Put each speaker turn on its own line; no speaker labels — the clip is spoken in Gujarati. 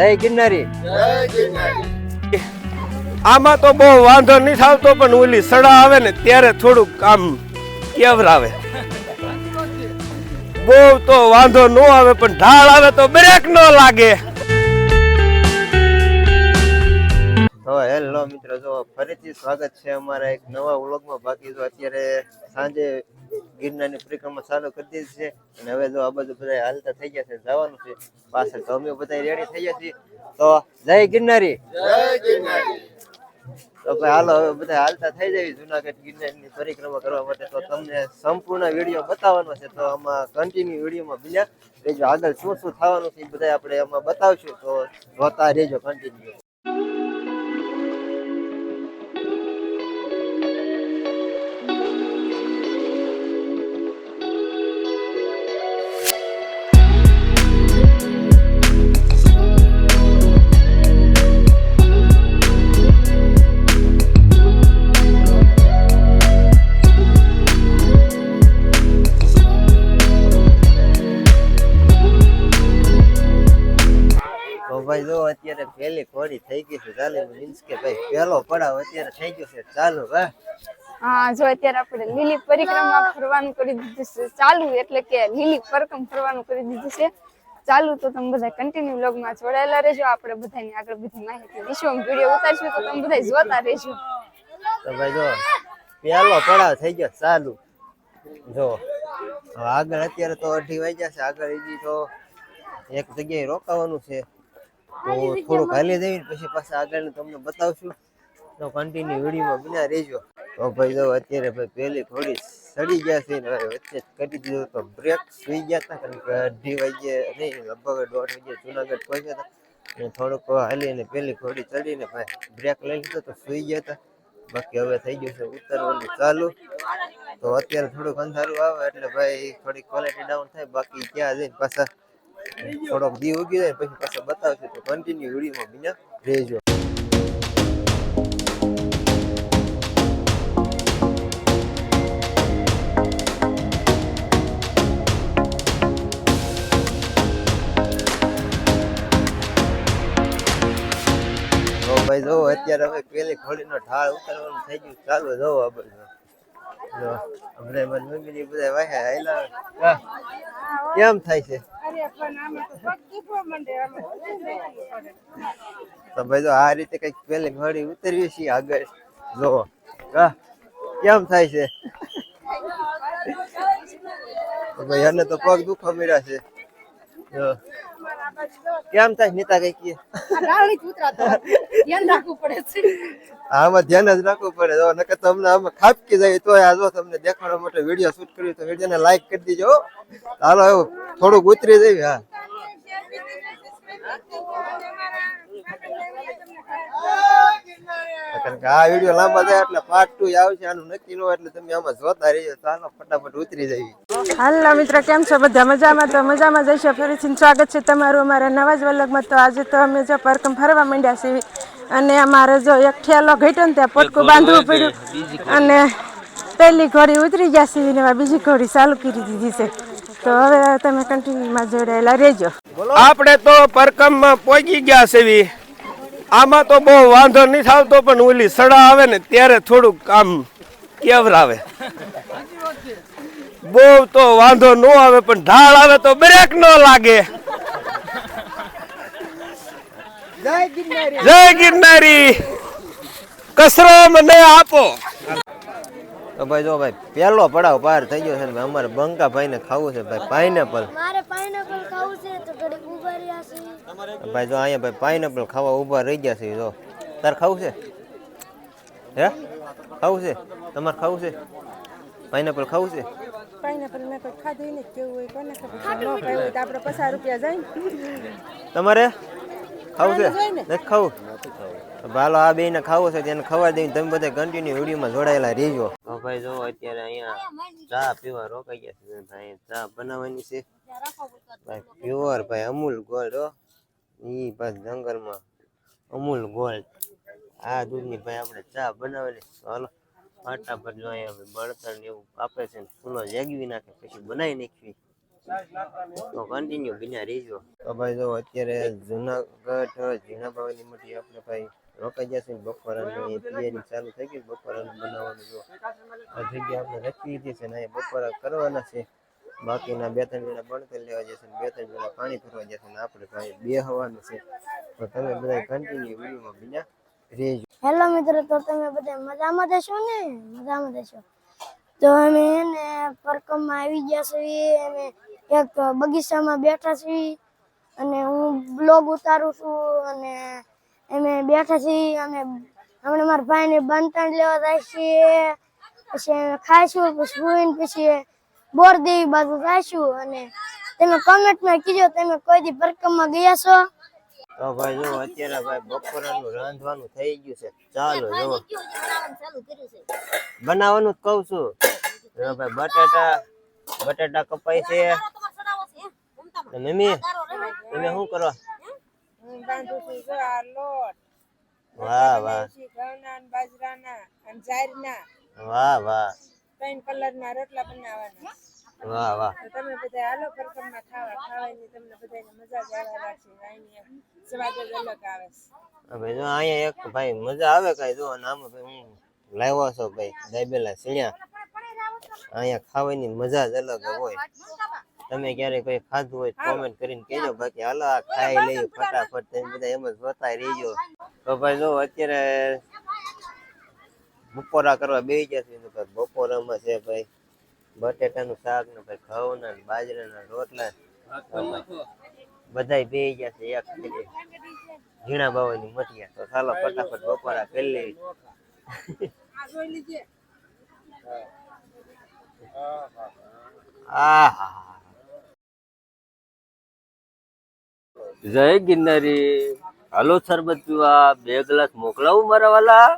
જય ગિરનારી.
આમાં તો બહુ વાંધો નહીં થાવતો પણ ઓલી સડા આવે ને ત્યારે થોડુંક આમ કેવરાવે. બહુ તો વાંધો ન આવે પણ ઢાળ આવે તો બ્રેક ન લાગે.
તો હેલો મિત્રો જો ફરીથી સ્વાગત છે અમારા એક નવા વ્લોગમાં. બાકી જો અત્યારે સાંજે ગિરનારની પરિક્રમા ચાલુ કરી દીધી છે. અને હવે જો આ બધું બધા હાલતા થઈ ગયા છે જવાનું છે. પાછળ તો અમે બધા રેડી થઈ ગયા છીએ. તો જય ગિરનારી. તો ભાઈ હાલો હવે બધા હાલતા થઈ જાય જુનાગઢ ગિરનારની પરિક્રમા કરવા માટે. તો તમને સંપૂર્ણ વીડિયો બતાવવાનો છે. તો આમાં કન્ટિન્યુ વિડીયોમાં બીજા રેજો આગળ શું શું થવાનું છે એ બધા આપણે આમાં બતાવશું. તો જોતા રહેજો કન્ટિન્યુ ભાઈ જો અત્યારે પહેલી ઘોડી થઈ ગઈ છે ચાલે મીન્સ કે ભાઈ પહેલો પડાવ અત્યારે થઈ ગયો છે ચાલુ હા?
હા જો અત્યારે આપણે લીલી પરિક્રમા ફરવાનું કરી દીધું છે ચાલુ એટલે કે લીલી પરકમ ફરવાનું કરી દીધું છે. ચાલુ તો તમે બધા કન્ટિન્યુ વ્લોગમાં જોડાયેલા રહેજો આપણે બધાની આગળ બધી માહિતી દઈશું વીડિયો ઉતારશું તો તમે બધા જોતા રહેજો.
તો ભાઈ જો પહેલો પડાવ થઈ ગયો ચાલુ. જો આગળ અત્યારે તો અઢી વાગ્યા છે આગળ હજી તો એક જગ્યાએ રોકાવાનું છે. તો થોડુંક હાલી જઈને પછી પાછા આગળ તમને બતાવશું. તો કન્ટિન્યુ વિડીયોમાં બિના રહેજો. તો ભાઈ જો અત્યારે ભાઈ પહેલી થોડી સડી ગયા છે ને વચ્ચે કરી દીધું તો બ્રેક સુઈ ગયા હતા કારણ કે અઢી વાગ્યે નહીં લગભગ દોઢ વાગ્યે જુનાગઢ પહોંચ્યા હતા. અને થોડુંક હાલીને પહેલી ઘોડી ચડીને ભાઈ બ્રેક લઈ લીધો તો સુઈ ગયા હતા. બાકી હવે થઈ ગયું છે ઉતરવાનું ચાલુ. તો અત્યારે થોડુંક અંધારું આવે એટલે ભાઈ થોડી ક્વોલિટી ડાઉન થાય. બાકી ક્યાં જઈને પાછા થોડોક દી ઉગી જાય, પછી પાછા બતાવશું તો કન્ટિન્યુ વિડીયોમાં બીના રહેજો. ભાઈ જો, અત્યારે હવે પેલી ખોલીનો ઢાળ ઉતારવાનું થઈ ગયું, ચાલુ જો આપણે. જો હમણાં મારી મમ્મીની બધા વાહે કેમ થાય છે? તો જો આ રીતે કંઈક પેલી ઘડી ઉતરવી છે આગળ. જો કેમ થાય છે? ભાઈ એને તો પગ દુખવા મળ્યા છે. જો. કેમ થાય નીતા કઈ કે આમાં ધ્યાન જ રાખવું પડે. જો નકર તમને આમાં ખાપકી જાય તો આ જો તમને દેખાડવા માટે વીડિયો શૂટ કર્યું તો વિડીયોને લાઈક કરી દીજો. હાલો એવું થોડુંક ઉતરી જઈએ હા. કારણ કે આ વીડિયો લાંબા થાય એટલે પાર્ટ ટુ આવશે આનું નક્કી ન એટલે તમે આમાં જોતા રહીજો. ચાલો ફટાફટ ઉતરી જઈએ.
હાલો મિત્ર કેમ છો બધા? મજામાં? તો મજામાં જઈશું ફરીથી સ્વાગત છે તમારું અમારા નવા જ વલગમાં. તો આજે તો અમે જો પરકમ ફરવા માંડ્યા છીએ. અને અમારે જો એક ઠેલો ઘટ્યો ને ત્યાં પોટકું બાંધવું પડ્યું. અને પહેલી ઘોડી ઉતરી ગયા છીએ ને બીજી ઘોડી ચાલુ કરી દીધી છે. તો હવે તમે કન્ટિન્યુમાં જોડાયેલા રહેજો.
આપણે તો પરકમમાં પહોંચી ગયા છે આમાં તો બહુ વાંધો નહીં થાવતો પણ ઓલી સડા આવે ને ત્યારે થોડુંક આમ કેવરાવે. બહુ તો વાંધો ન આવે પણ ઢાળ આવે તો બ્રેક ન લાગે. જય ગિરનારી. કસરો મને આપો.
તો ભાઈ જો ભાઈ પહેલો પડાવ પાર થઈ ગયો છે ને ભાઈ અમારે બંકા ભાઈને ખાવું છે ભાઈ પાઇનેપલ
મારે પાઇનેપલ ખાવું છે તો ઘડીક ઊભા રહ્યા છે.
ભાઈ જો અહીંયા ભાઈ પાઇનેપલ ખાવા ઊભા રહી ગયા છે જો. તાર ખાવું છે? હે? ખાવું છે? તમારે ખાવું છે? પાઇનેપલ ખાવું છે?
પાઇનેપલ મેં કોઈ ખાધું ને કેવું હોય કોને ખબર? હોય. તો આપણે પચાસ રૂપિયા જાય
તમારે? ખાવું છે? નથી ખાવું? ભાલો આ બે ને ખાવું છે તેને ખવા દઈને તમે બધા કન્ટિન્યુ વિડીયોમાં જોડાયેલા રહેજો. ભાઈ જો અત્યારે અહીંયા ચા પીવા રોકાઈ ગયા છે. ભાઈ ચા બનાવવાની છે. ભાઈ પ્યોર ભાઈ અમૂલ ગોલ્ડ હો. ઈ ભાઈ જંગલમાં અમૂલ ગોલ્ડ. આ દૂધની ભાઈ આપણે ચા બનાવેલી ચાલો ફટાફટ જો અહીંયા બળતર ને એવું આપે છે ને ફૂલો જેગવી નાખે પછી બનાવી નાખવી. તો કન્ટિન્યુ બિના રહીજો તો ભાઈ જો અત્યારે જુનાગઢ ઝીણા ભાવની મોટી આપણે ભાઈ રોકાઈ જશે ને બપોરાની તૈયારી ચાલુ છે ને બપોરા કરવાના છે. બાકીના બે ત્રણ જણા બંધ કરી લેવા જશે ને બે ત્રણ જણા પાણી ભરવા જશે ને આપણે ભાઈ બે હવાનું છે. તો તમે બધા કન્ટિન્યુ વિડીયોમાં બીજા રહેજો.
હેલો મિત્રો, તો તમે બધા મજામાં જશો ને? મજામાં જશો તો અમે એને પરકમમાં આવી ગયા છીએ અને એક બગીચામાં બેઠા છીએ. અને હું બ્લોગ ઉતારું છું અને અમે બેઠા છીએ અને હમણાં મારા ભાઈને બંધન લેવા જાય છીએ પછી અમે ખાઈશું પછી સુઈને પછી બોરદેવી બાજુ જઈશું અને તમે કોમેન્ટમાં કીધો તમે કોઈ દી પરકમમાં ગયા છો?
તો ભાઈ જો અત્યારે ભાઈ બપોરાનું રાંધવાનું થઈ ગયું છે. ચાલો જો. બનાવવાનું જ કહું છું. જો ભાઈ બટાટા બટાટા કપાય છે. મમ્મી તમે શું કરો?
બાંધું છું. જો આ લોટ.
વાહ વાહ.
ઘઉંના ને બાજરાના અને જારના
વાહ વાહ.
ત્રણ કલરના રોટલા બનાવવાના.
વાહ વાહ.
તમે બધા હાલો પરકમમાં ખાવા. ખાવાની તમને બધાને મજા જ આવ્યા રાખશે અહીંની સ્વાદ જ અલગ આવે
હવે જો અહીંયા એક ભાઈ મજા આવે કઈ. જો અને આમાં ભાઈ હું લાવ્યો છો ભાઈ. દાબેલા સીણ્યા. અહીંયા ખાવાની મજા જ અલગ હોય. તમે ક્યારે કોઈ ખાધું હોય કોમેન્ટ કરીને કહેજો. બાકી હાલો આ ખાઈ લઈ ફટાફટ. તમે બધા એમ જ જોતા રહીજો. તો ભાઈ જો અત્યારે બપોરા કરવા બે ગયા છે બપોરામાં છે ભાઈ બટેટાનું શાક ને ભાઈ ઘઉંના ને બાજરાના રોટલા. બધાય બે ગયા છે એક. ઝીણા બાવાની મઠિયા. તો ચાલો ફટાફટ બપોરા કરી લેવી આહા.
જય ગિરનારી. હલો સરબત પીવા. બે ગ્લાસ મોકલાવું મારા વાલા?